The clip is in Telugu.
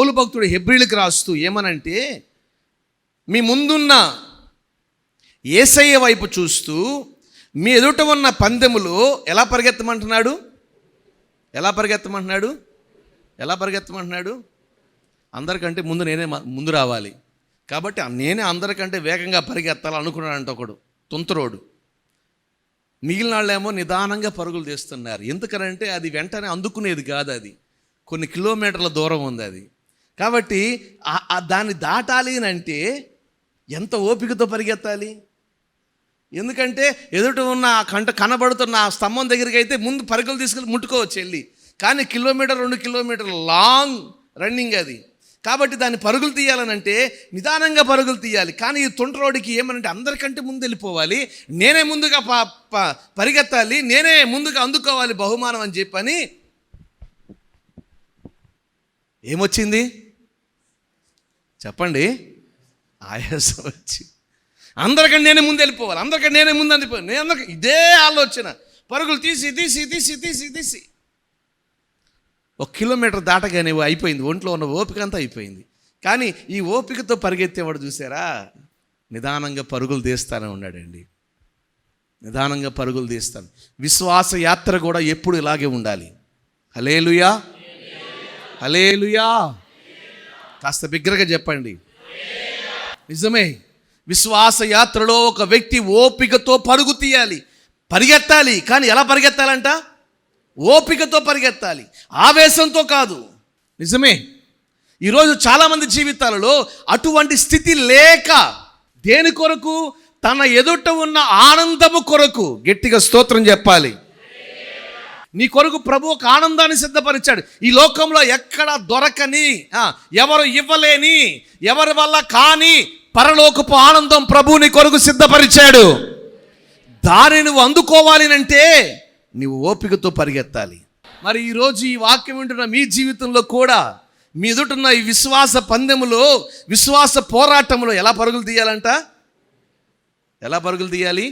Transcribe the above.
భక్తుడు హెబ్రిలకు రాస్తూ ఏమనంటే మీ ముందున్న ఏసయ్య వైపు చూస్తూ మీ ఎదుట ఉన్న పందెములో ఎలా పరిగెత్తమంటున్నాడు? ఎలా పరిగెత్తమంటున్నాడు? ఎలా పరిగెత్తమంటున్నాడు? అందరికంటే ముందు నేనే ముందు రావాలి. కాబట్టి నేనే అందరికంటే వేగంగా పరిగెత్తాలనుకున్నాడంట ఒకడు తుంతరోడు. మిగిలిన వాళ్ళేమో నిదానంగా పరుగులు తీస్తున్నారు. ఎందుకనంటే అది వెంటనే అందుకునేది కాదు అది. కొన్ని కిలోమీటర్ల దూరం ఉంది అది. కాబట్టి దాన్ని దాటాలి అని అంటే ఎంత ఓపికతో పరిగెత్తాలి? ఎందుకంటే ఎదుట ఉన్న కంట కనబడుతున్న ఆ స్తంభం దగ్గరికి అయితే ముందు పరుగులు తీసుకెళ్ళి ముట్టుకోవచ్చు వెళ్ళి. కానీ కిలోమీటర్ రెండు కిలోమీటర్ లాంగ్ రన్నింగ్ అది. కాబట్టి దాన్ని పరుగులు తీయాలనంటే నిదానంగా పరుగులు తీయాలి. కానీ ఈ తుంట్రోడికి ఏమనంటే అందరికంటే ముందు వెళ్ళిపోవాలి. నేనే ముందుగా ప ప- పరిగెత్తాలి. నేనే ముందుగా అందుకోవాలి బహుమానం అని చెప్పని ఏమొచ్చింది? చెప్పండి. ఆయాసం వచ్చి. అందరికంటే నేనే ముందు వెళ్ళిపోవాలి. అందరికంటే నేనే ముందు అందిపోవాలి. నేను అందరికి ఇదే ఆలోచన. పరుగులు తీసి తీసి తీసి తీసి తీసి. ఒక కిలోమీటర్ దాటగానే అయిపోయింది. ఒంట్లో ఉన్న ఓపిక అంతా అయిపోయింది. కానీ ఈ ఓపికతో పరిగెత్తేవాడు చూసారా? నిదానంగా పరుగులు తీస్తానే ఉన్నాడండి. నిదానంగా పరుగులు తీస్తాను. విశ్వాస యాత్ర కూడా ఎప్పుడు ఇలాగే ఉండాలి. హలేలుయా హలేలుయా కాస్త బిగ్గరగా చెప్పండి. నిజమే విశ్వాస యాత్రలో ఒక వ్యక్తి ఓపికతో పరుగు తీయాలి. పరిగెత్తాలి కానీ ఎలా పరిగెత్తాలంట? ఓపికతో పరిగెత్తాలి ఆవేశంతో కాదు. నిజమే ఈరోజు చాలామంది జీవితాలలో అటువంటి స్థితి లేక దేని కొరకు? తన ఎదుట ఉన్న ఆనందము కొరకు గట్టిగా స్తోత్రం చెప్పాలి. నీ కొరకు ప్రభు ఒక ఆనందాన్ని సిద్ధపరిచాడు. ఈ లోకంలో ఎక్కడ దొరకని ఎవరు ఇవ్వలేని ఎవరి వల్ల కాని పరలోకపు ఆనందం ప్రభు నీ కొరకు సిద్ధపరిచాడు. దానిని నువ్వు అందుకోవాలి అంటే నీవు ఓపికతో పరిగెత్తాలి. మరి ఈరోజు ఈ వాక్యం వింటున్న మీ జీవితంలో కూడా మీ ఎదుటిన్న ఈ విశ్వాస పందెములో విశ్వాస పోరాటంలో ఎలా పరుగులు తీయాలంట? ఎలా పరుగులు తీయాలి?